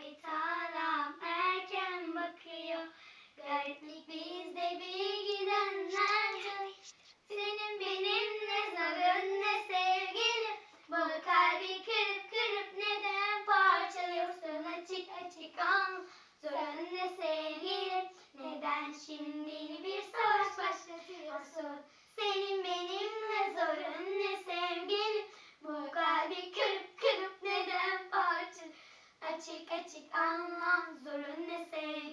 Mavi talam erken bakıyor. Gariplik bizde bir gidenler. Senin benim ne zarın ne sevgilim. Balı kalbi kırıp kırıp neden parçalıyorsun açık açık an. Zorun ne sevgilim. Neden şimdi bir savaş başlatıyorsun? Senin benim ne zorun Açık açık anlam zorun ne şimdi